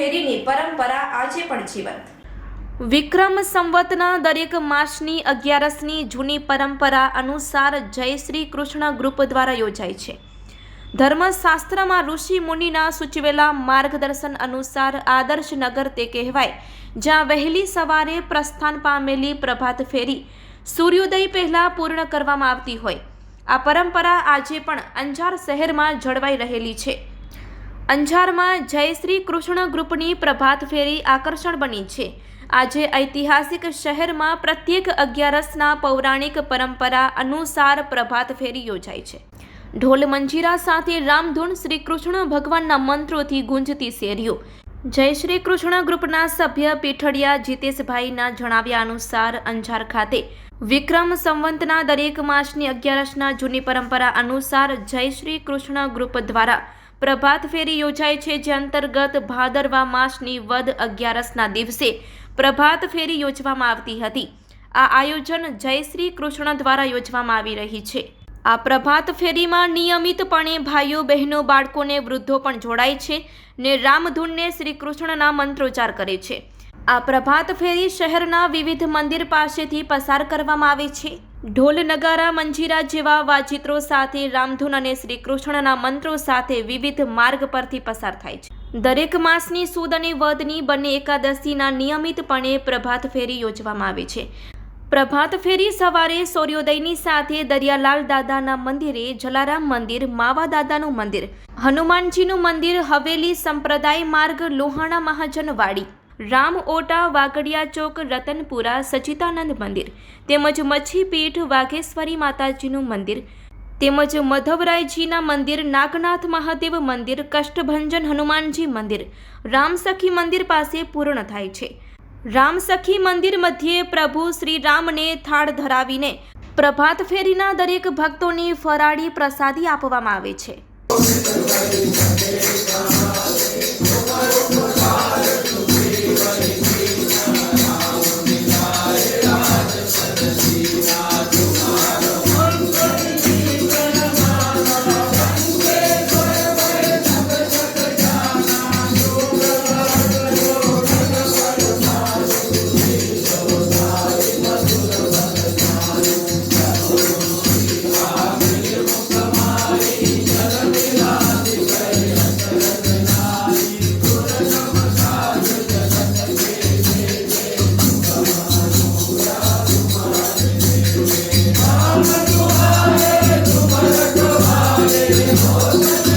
ફેરીની પરંપરા આજે પણ જીવંત. વિક્રમ સંવતના દરેક માસની અગિયારસની જૂની પરંપરા અનુસાર જય શ્રી કૃષ્ણ ગ્રુપ દ્વારા યોજાય છે. ધર્મશાસ્ત્રમાં ઋષિ મુનિના સૂચવેલા માર્ગદર્શન અનુસાર આદર્શ નગર તે કહેવાય, જ્યાં વહેલી સવારે પ્રસ્થાન પામેલી પ્રભાત ફેરી સૂર્યોદય પહેલાં પૂર્ણ કરવામાં આવતી હોય. આ પરંપરા આજે પણ અંજાર શહેરમાં જળવાઈ રહેલી છે. અંજારમાં જય શ્રી કૃષ્ણ ગ્રુપની પ્રભાત ફેરી આકર્ષણ બની છે. આજે ઐતિહાસિક શહેરમાં પ્રત્યેક અગિયારસના પૌરાણિક પરંપરા અનુસાર પ્રભાત ફેરી યોજાય છે. ઢોલ મંજીરા સાથે રામધૂન શ્રી કૃષ્ણ ભગવાનના મંત્રોથી ગુંજતી શેરીઓ. જય શ્રી કૃષ્ણ ગ્રુપના સભ્ય પીઠડિયા જીતેશભાઈના જણાવ્યા અનુસાર અંજાર ખાતે વિક્રમ સંવંતના દરેક માસની અગિયારસના જૂની પરંપરા અનુસાર જય શ્રી કૃષ્ણ ગ્રુપ દ્વારા પ્રભાત ફેરી યોજાય છે, જે અંતર્ગત ભાદરવા માસની વદ અગિયારસના દિવસે પ્રભાત ફેરી યોજવામાં આવતી હતી. આ આયોજન જય શ્રી કૃષ્ણ દ્વારા યોજવામાં આવી રહી છે. આ પ્રભાત ફેરીમાં નિયમિતપણે ભાઈઓ, બહેનો, બાળકોને વૃદ્ધો પણ જોડાય છે ને રામધૂનને શ્રી કૃષ્ણના મંત્રોચ્ચાર કરે છે. આ પ્રભાત ફેરી શહેરના વિવિધ મંદિર પાસેથી પસાર કરવામાં આવે છે. ઢોલ નગારા, મંજીરા જેવા વાજિત્રો સાથે રામધૂન અને શ્રી કૃષ્ણના મંત્રો સાથે વિવિધ માર્ગ પરથી પસાર થાય છે. દરેક માસની સુદ અને વદની બંને એકાદશીના નિયમિતપણે પ્રભાત ફેરી યોજવામાં આવે છે. પ્રભાત ફેરી સવારે સૂર્યોદયની સાથે દરિયાલાલ દાદાના મંદિરે જલારામ મંદિર, માવા દાદાનું મંદિર, હનુમાનજીનું મંદિર, હવેલી સંપ્રદાય માર્ગ, લોહાણા મહાજનવાડી રામ ઓટા વાગડિયા ચોક, રતનપુરા, સચિતાનંદ મંદિર તેમજ મચ્છીપીઠ, વાઘેશ્વરી માતાજીનું મંદિર તેમજ મધવરાયજીના મંદિર, નાગનાથ મહાદેવ મંદિર, કષ્ટભંજન હનુમાનજી મંદિર રામસખી મંદિર પાસે પૂર્ણ થાય છે. રામસખી મંદિર મધ્યે પ્રભુ શ્રી રામને થાળ ધરાવીને પ્રભાત ફેરીના દરેક ભક્તોની ફરાળી પ્રસાદી આપવામાં આવે છે. Deus.